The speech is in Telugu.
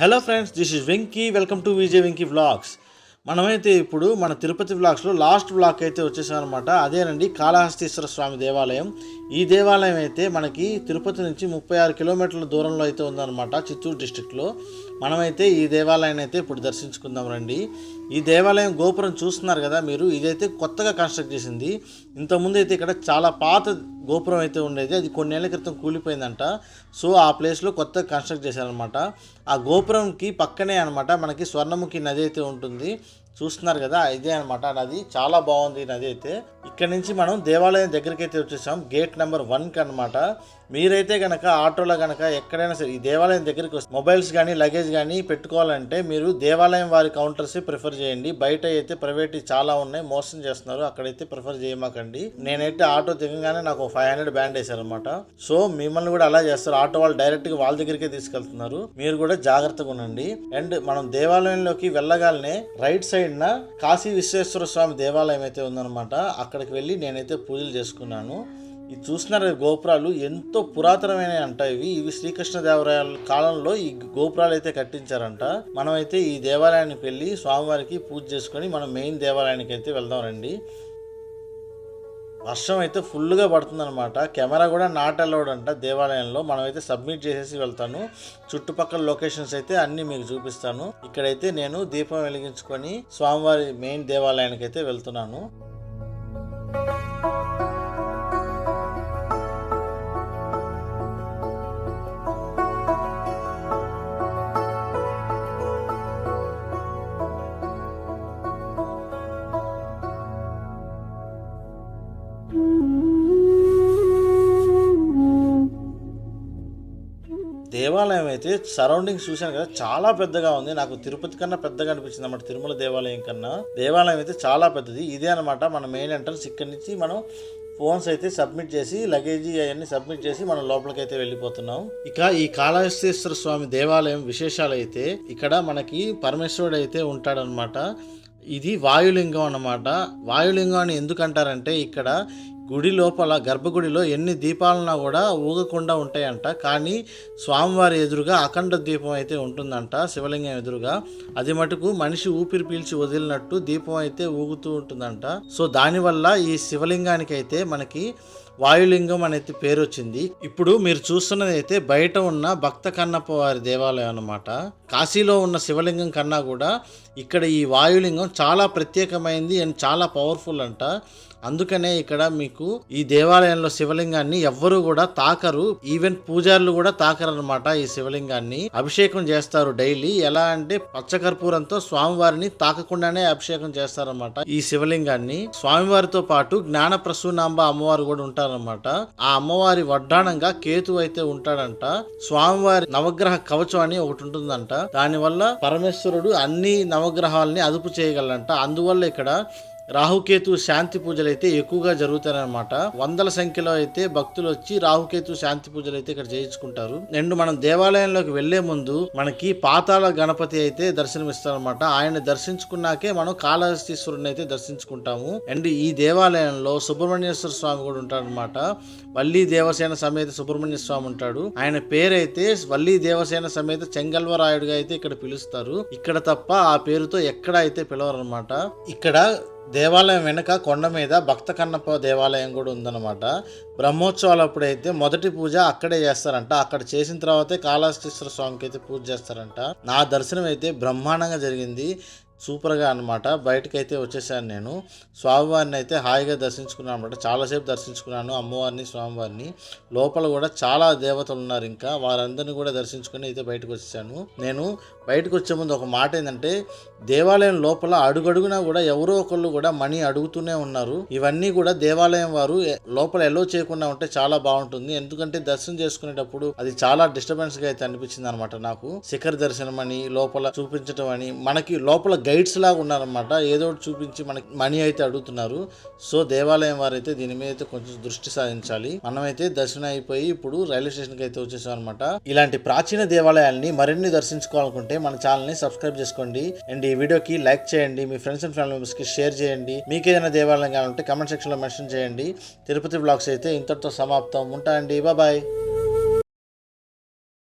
Hello friends this is Venky welcome to Vijay Venky vlogs మనమైతే ఇప్పుడు మన తిరుపతి వ్లాగ్స్లో లాస్ట్ వ్లాగ్ అయితే వచ్చేసామన్నమాట. అదేనండి కాళహస్తీశ్వర స్వామి దేవాలయం. ఈ దేవాలయం అయితే మనకి తిరుపతి నుంచి ముప్పై ఆరు కిలోమీటర్ల దూరంలో అయితే ఉందన్నమాట చిత్తూరు డిస్టిక్లో మనమైతే ఈ దేవాలయాన్ని అయితే ఇప్పుడు దర్శించుకుందాం రండి. ఈ దేవాలయం గోపురం చూస్తున్నారు కదా మీరు. ఇదైతే కొత్తగా కన్స్ట్రక్ట్ చేసింది. ఇంతకుముందు అయితే ఇక్కడ చాలా పాత గోపురం అయితే ఉండేది. అది కొన్నేళ్ళ క్రితం కూలిపోయిందంట. సో ఆ ప్లేస్లో కొత్తగా కన్స్ట్రక్ట్ చేశారనమాట ఆ గోపురంకి పక్కనే అనమాట మనకి స్వర్ణముఖి నది అయితే ఉంటుంది. చూస్తున్నారు కదా ఇదే అనమాట నది చాలా బాగుంది నది అయితే. ఇక్కడ నుంచి మనం దేవాలయం దగ్గరికి అయితే వచ్చేసాం. గేట్ నెంబర్ వన్కి అనమాట మీరైతే కనుక ఆటోలో కనుక ఎక్కడైనా సరే ఈ దేవాలయం దగ్గరికి వస్తే మొబైల్స్ కానీ లగేజ్ కానీ పెట్టుకోవాలంటే మీరు దేవాలయం వారి కౌంటర్స్ ప్రిఫర్ చేయండి. బయట అయితే ప్రైవేట్ చాలా ఉన్నాయి. మోసం చేస్తున్నారు. అక్కడైతే ప్రిఫర్ చేయమాకండి. నేనైతే ఆటో దిగగానే నాకు ఫైవ్ హండ్రెడ్ బ్యాండ్ వేశారనమాట సో మిమ్మల్ని కూడా అలా చేస్తారు. ఆటో వాళ్ళు డైరెక్ట్గా వాళ్ళ దగ్గరికే తీసుకెళ్తున్నారు. మీరు కూడా జాగ్రత్తగా ఉండండి. అండ్ మనం దేవాలయంలోకి వెళ్ళగానే రైట్ సైడ్ వెళ్ళిన కాశీ విశ్వేశ్వర స్వామి దేవాలయం అయితే ఉందన్నమాట. అక్కడికి వెళ్ళి నేనైతే పూజలు చేసుకున్నాను. ఇది చూస్తున్నారు గోపురాలు ఎంతో పురాతనమైన అంట ఇవి. ఇవి శ్రీకృష్ణదేవరాయల కాలంలో ఈ గోపురాలు అయితే కట్టించారంట. మనమైతే ఈ దేవాలయానికి వెళ్ళి స్వామివారికి పూజ చేసుకొని మనం మెయిన్ దేవాలయానికి అయితే వెళ్దాం రండి. వర్షం అయితే ఫుల్గా పడుతుందన్నమాట. కెమెరా కూడా నాట్ అలౌడ్ అంట దేవాలయంలో. మనమైతే సబ్మిట్ చేసేసి వెళ్తాను. చుట్టుపక్కల లొకేషన్స్ అయితే అన్ని మీకు చూపిస్తాను. ఇక్కడైతే నేను దీపం వెలిగించుకొని స్వామివారి మెయిన్ దేవాలయానికి అయితే వెళ్తున్నాను. దేవాలయం అయితే సరౌండింగ్ చూశాను కదా చాలా పెద్దగా ఉంది. నాకు తిరుపతి కన్నా పెద్దగా అనిపించింది అన్నమాట తిరుమల దేవాలయం కన్నా. దేవాలయం అయితే చాలా పెద్దది. ఇదే అనమాట మన మెయిన్ ఎంట్రన్స్ ఇక్కడి నుంచి మనం ఫోన్స్ అయితే సబ్మిట్ చేసి లగేజీ అవన్నీ సబ్మిట్ చేసి మనం లోపలికి అయితే వెళ్ళిపోతున్నాం. ఇక ఈ కాళహస్తేశ్వర స్వామి దేవాలయం విశేషాలు అయితే ఇక్కడ మనకి పరమేశ్వరుడు అయితే ఉంటాడనమాట ఇది వాయులింగం అన్నమాట. వాయులింగం అని ఎందుకంటారంటే ఇక్కడ గుడి లోపల గర్భగుడిలో ఎన్ని దీపాలన్నా కూడా ఊగకుండా ఉంటాయంట. కానీ స్వామివారి ఎదురుగా అఖండ దీపం అయితే ఉంటుందంట శివలింగం ఎదురుగా. అది మటుకు మనిషి ఊపిరి పీల్చి వదిలినట్టు దీపం అయితే ఊగుతూ ఉంటుందంట. సో దానివల్ల ఈ శివలింగానికి అయితే మనకి వాయులింగం అనేది పేరు వచ్చింది ఇప్పుడు మీరు చూస్తున్నది అయితే బయట ఉన్న భక్త కన్నప్ప వారి దేవాలయం అన్నమాట. కాశీలో ఉన్న శివలింగం కన్నా కూడా ఇక్కడ ఈ వాయులింగం చాలా ప్రత్యేకమైంది అండ్ చాలా పవర్ఫుల్ అంట. అందుకనే ఇక్కడ మీకు ఈ దేవాలయంలో శివలింగాన్ని ఎవ్వరూ కూడా తాకరు. ఈవెన్ పూజారులు కూడా తాకరు అనమాట ఈ శివలింగాన్ని. అభిషేకం చేస్తారు డైలీ. ఎలా అంటే పచ్చకర్పూరంతో స్వామివారిని తాకకుండానే అభిషేకం చేస్తారనమాట ఈ శివలింగాన్ని. స్వామివారితో పాటు జ్ఞాన ప్రసూనాంబ అమ్మవారు కూడా ఉంటారనమాట ఆ అమ్మవారి వడ్డాణంగా కేతు అయితే ఉంటాడంట. స్వామివారి నవగ్రహ కవచం అని ఒకటి ఉంటుందంట. దానివల్ల పరమేశ్వరుడు అన్ని నవగ్రహాలని అదుపు చేయగలంట అందువల్ల ఇక్కడ రాహుకేతు శాంతి పూజలు అయితే ఎక్కువగా జరుగుతాయన్నమాట. వందల సంఖ్యలో అయితే భక్తులు వచ్చి రాహుకేతు శాంతి పూజలు అయితే ఇక్కడ చేయించుకుంటారు. అండ్ మనం దేవాలయంలోకి వెళ్ళే ముందు మనకి పాతాళ గణపతి అయితే దర్శనమిస్తారనమాట ఆయన దర్శించుకున్నాకే మనం కాళహస్తీశ్వరుని అయితే దర్శించుకుంటాము. అండ్ ఈ దేవాలయంలో సుబ్రహ్మణ్యేశ్వర స్వామి కూడా ఉంటాడనమాట వల్లి దేవసేన సమేత సుబ్రహ్మణ్య స్వామి ఉంటాడు. ఆయన పేరైతే వల్లి దేవసేన సమేత చెంగల్వరాయుడుగా అయితే ఇక్కడ పిలుస్తారు. ఇక్కడ తప్ప ఆ పేరుతో ఎక్కడ అయితే పిలవరనమాట ఇక్కడ దేవాలయం వెనుక కొండ మీద భక్త కన్నప్ప దేవాలయం కూడా ఉందన్నమాట. బ్రహ్మోత్సవాలు అప్పుడైతే మొదటి పూజ అక్కడే చేస్తారంట. అక్కడ చేసిన తర్వాతే కాళహస్తీశ్వర స్వామికి అయితే పూజ చేస్తారంట. నా దర్శనం అయితే బ్రహ్మాండంగా జరిగింది. సూపర్గా అనమాట బయటకు అయితే వచ్చేసాను నేను. స్వామివారిని అయితే హాయిగా దర్శించుకున్నాను అనమాట చాలాసేపు దర్శించుకున్నాను అమ్మవారిని స్వామివారిని. లోపల కూడా చాలా దేవతలు ఉన్నారు ఇంకా. వారందరినీ కూడా దర్శించుకుని అయితే బయటకు వచ్చేసాను. నేను బయటకు వచ్చే ముందు ఒక మాట ఏంటంటే దేవాలయం లోపల అడుగడుగునా కూడా ఎవరో ఒకళ్ళు కూడా మనీ అడుగుతూనే ఉన్నారు. ఇవన్నీ కూడా దేవాలయం వారు లోపల ఎల్లో చేయకుండా ఉంటే చాలా బాగుంటుంది. ఎందుకంటే దర్శనం చేసుకునేటప్పుడు అది చాలా డిస్టర్బెన్స్గా అయితే అనిపించింది అనమాట నాకు. శిఖర్ దర్శనం అని లోపల చూపించడం అని మనకి లోపల గైడ్స్ లాగా ఉన్నారనమాట ఏదో ఒకటి చూపించి మనకి మనీ అయితే అడుగుతున్నారు. సో దేవాలయం వారైతే దీని మీద అయితే కొంచెం దృష్టి సాధించాలి మనమైతే దర్శనం అయిపోయి ఇప్పుడు రైల్వే స్టేషన్కి అయితే వచ్చేసాం అనమాట ఇలాంటి ప్రాచీన దేవాలయాల్ని మరిన్ని దర్శించుకోవాలనుకుంటే మన ఛానల్ని సబ్స్క్రైబ్ చేసుకోండి. అండ్ ఈ వీడియోకి లైక్ చేయండి. మీ ఫ్రెండ్స్ అండ్ ఫ్యామిలీ మెంబర్స్కి షేర్ చేయండి. మీకు ఏదైనా దేవాలయం కావాలంటే కమెంట్ సెక్షన్లో మెన్షన్ చేయండి. తిరుపతి బ్లాగ్స్ అయితే ఇంతటితో సమాప్తం. ఉంటాయండి బాయ్.